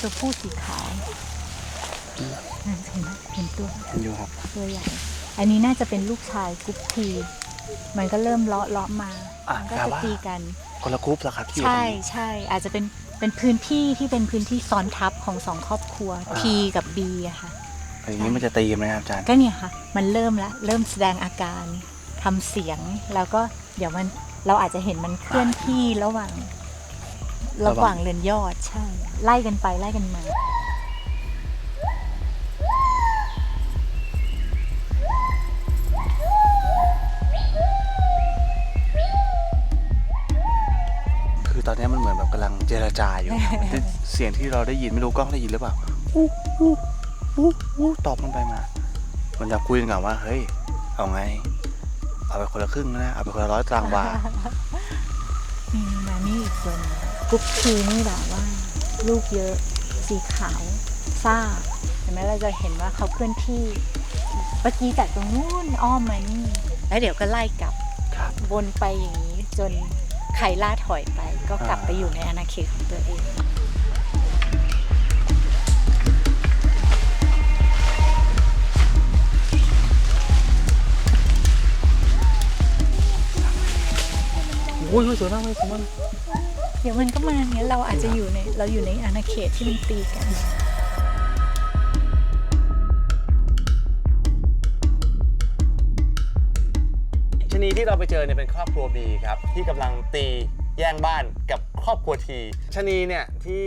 ตัวผู้สีขาวนั่นเห็นไหมเห็นตัวเห็นอยู่ครับตัวใหญ่ อันนี้น่าจะเป็นลูกชายกุ๊ปทีมันก็เริ่มเลาะเลาะมาอะมันก็แปลจะว่าตีกัน คนละกรุ๊ปเหรอครับที่อยู่ตรใช่งนี้ ใช่อาจจะเป็นเป็นพื้นที่ที่เป็นพื้นที่ซ้อนทับของสองครอบครัว อ่า T กับ B อะค่ะ อย่างนี้มันจะตีกันไหมครับอาจารย์ ก็เนี่ยค่ะ มันเริ่มละเริ่มแสดงอาการทำเสียง แล้วก็เดี๋ยวมันเราอาจจะเห็นมันเคลื่อนที่ระหว่าง ระหว่างเรือนยอดใช่ ไล่กันไปไล่กันมา คือตอนนี้มันเหมือนแบบกำลังเจรจาอยู่แต่เสียงที่เราได้ยินไม่รู้กล้องได้ยินหรือเปล่าอู้อู้อู้อู้ตอบมันไปมา มันจะคุยกันก่อนว่า เฮ้ย เอาไง เอาไปคนละครึ่งนะ เอาไปคนละร้อยตารางวานี่มานี่อีกส่วนหนึ่ง กุ๊ปทีนี่แบบว่า ลูกเยอะ สีขาวซ่าเห็นไหมเราจะเห็นว่าเขาเคลื่อนที่เมื่อกี้จากตรงนู้นอ้อมมานี่แล้วเดี๋ยวก็ไล่กลับครับวนไปอย่างนี้จนใครล่าถอยไป ก็กลับไปอยู่ในอาณาเขตของตัวเองอุ้ยสวยมากเลยสวยมาก เดี๋ยวมันก็มาเนี้ยเราอาจจะอยู่ในเราอยู่ในอาณาเขตที่มันตีกันชนีที่เราไปเจอเนี่ยเป็นครอบครัว B ครับ ที่กำลังตีแย่งบ้านกับครอบครัว T ชนีเนี่ยที่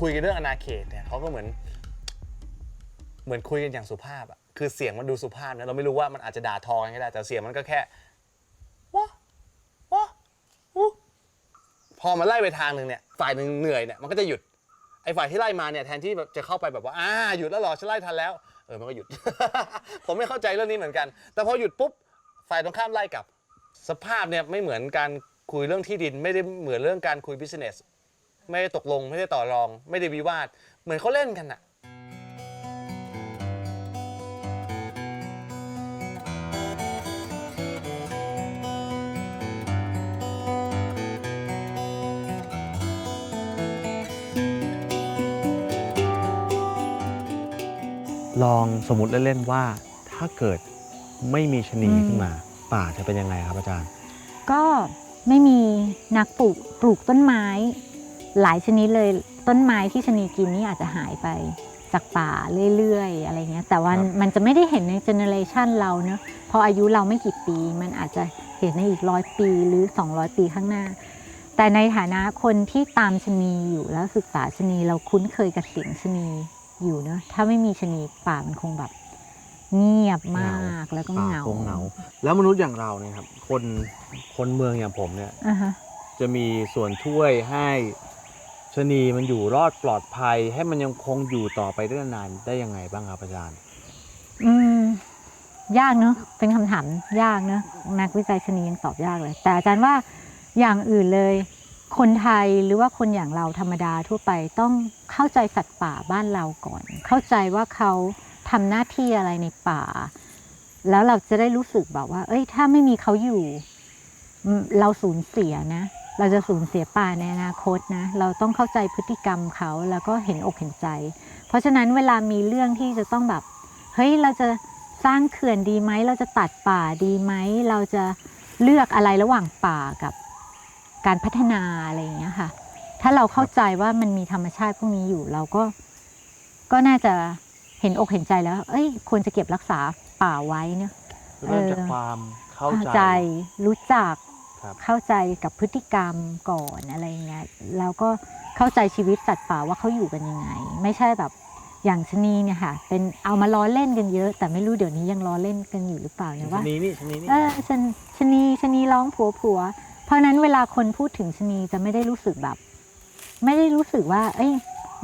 คุยกันเรื่องอนาเขตเนี่ยเขาก็เหมือน เหมือนคุยกันอย่างสุภาพอะคือเสียงมันดูสุภาพนะเราไม่รู้ว่ามันอาจจะด่าทอกันก็ได้แต่เสียงมันก็แค่ว้า พอมันไล่ไปทางหนึ่งเนี่ยฝ่ายหนึ่งเหนื่อยเนี่ยมันก็จะหยุดไอ้ฝ่ายที่ไล่มาเนี่ยแทนที่จะเข้าไปแบบว่าอ่าหยุดแล้วหรอฉันไล่ทันแล้วเออมันก็หยุด ผมไม่เข้าใจเรื่องนี้เหมือนกัน แต่พอหยุดปุ๊บฝ่ายตรงข้ามไล่กลับ สภาพเนี่ยไม่เหมือนการคุยเรื่องที่ดิน ไม่ได้เหมือนเรื่องการคุย business ไม่ได้ตกลงไม่ได้ต่อรอง ไม่ได้วิวาท เหมือนเขาเล่นกันอะ ลองสมมติเล่นๆว่า ถ้าเกิดไม่มีชะนีอืม ขึ้นมา ป่าจะเป็นยังไงครับอาจารย์ ก็ไม่มีนักปลูกปลูกต้นไม้ หลายชนิดเลยต้นไม้ที่ชะนีกินนี่อาจจะหายไปจากป่าเรื่อยๆอะไรเงี้ยแต่ว่าครับ มันจะไม่ได้เห็นในเจเนอเรชันเราเนอะพออายุเราไม่กี่ปี มันอาจจะเห็นในอีกร้อยปีหรือ 200 ปีข้างหน้า แต่ในฐานะคนที่ตามชะนีอยู่แล้วศึกษาชะนีเราคุ้นเคยกับเสียงชะนี อยู่เนอะถ้าไม่มีชะนีป่ามันคงแบบ เงียบมากแล้วก็ป่าเหงาคงเหงา แล้วมนุษย์อย่างเราเนี่ยครับ คนคนเมืองอย่างผมเนี่ยอ่าฮะจะมีส่วนช่วยให้ชะนีมันอยู่รอดปลอดภัย ให้มันยังคงอยู่ต่อไปได้นานๆได้ยังไงบ้างครับอาจารย์ อืม ยากเนอะเป็นคำถามยากเนอะนักวิจัยชนียังตอบยากเลย แต่อาจารย์ว่าอย่างอื่นเลย คนไทยหรือว่าคนอย่างเราธรรมดาทั่วไปต้องเข้าใจสัตว์ป่าบ้านเราก่อน เข้าใจว่าเขาทำหน้าที่อะไรในป่า แล้วเราจะได้รู้สึกแบบว่า เอ้ย ถ้าไม่มีเขาอยู่ เราสูญเสียนะ เราจะสูญเสียป่าในอนาคตนะ เราต้องเข้าใจพฤติกรรมเขาแล้วก็เห็นอกเห็นใจ เพราะฉะนั้นเวลามีเรื่องที่จะต้องแบบ เฮ้ย เราจะสร้างเขื่อนดีไหม เราจะตัดป่าดีไหม เราจะเลือกอะไรระหว่างป่ากับ การพัฒนาอะไรอย่างเงี้ยค่ะ ถ้าเราเข้าใจว่ามันมีธรรมชาติพวกนี้อยู่เราก็ก็น่าจะเห็นอกเห็นใจแล้ว เอ้ย ควรจะเก็บรักษาป่าไว้เนอะเริ่มจากเออความเข้าใจใจรู้จักครับเข้าใจกับพฤติกรรมก่อนอะไรเงี้ยแล้วก็เข้าใจชีวิตสัตว์ป่าว่าเขาอยู่กันยังไง ไม่ใช่แบบอย่างชะนีเนี่ยค่ะ เป็นเอามาล้อเล่นกันเยอะ แต่ไม่รู้เดี๋ยวนี้ยังล้อเล่นกันอยู่หรือเปล่าเนี่ยชะว่านีนี่ชะนีนี่เออชนชะนีชะนีร้องผัวผัว เพราะฉะนั้นเวลาคนพูดถึงชะนีจะไม่ได้รู้สึกแบบ ไม่ได้รู้สึกว่า เอ้ย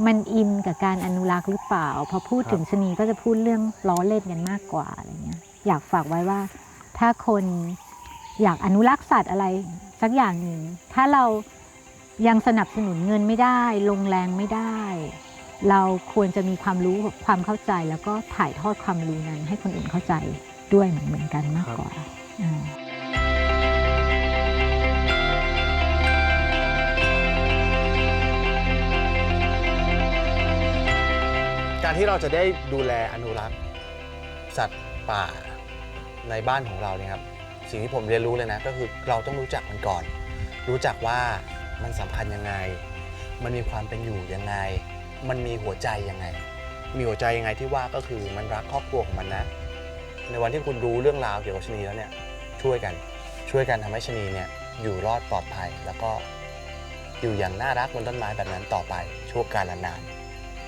มันอินกับการอนุรักษ์หรือเปล่า พอพูดถึงชะนีก็จะพูดเรื่องล้อเล่นกันมากกว่าอะไรเงี้ย อยากฝากไว้ว่า ถ้าคนอยากอนุรักษ์สัตว์อะไรสักอย่างหนึ่งถ้าเรายังสนับสนุนเงินไม่ได้ ลงแรงไม่ได้ เราควรจะมีความรู้ความเข้าใจ แล้วก็ถ่ายทอดความรู้นั้นให้คนอื่นเข้าใจด้วยเหมือนเหมือนกันมากกว่า ที่เราจะได้ดูแลอนุรักษ์ สัตว์ป่าในบ้านของเราเนี่ยครับสิ่งที่ผมเรียนรู้เลยนะ ก็คือเราต้องรู้จักมันก่อน รู้จักว่ามันสำคัญยังไง มันมีความเป็นอยู่ยังไง มันมีหัวใจยังไง มีหัวใจยังไงที่ว่าก็คือมันรักครอบครัวของมันนะ ในวันที่คุณรู้เรื่องราวเกี่ยวกับชนีแล้วเนี่ยช่วยกันช่วยกันทำให้ชนีเนี่ยอยู่รอดปลอดภัย แล้วก็อยู่อย่างน่ารักบนต้นไม้แบบนั้นต่อไปชั่วกาลนาน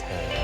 เธอ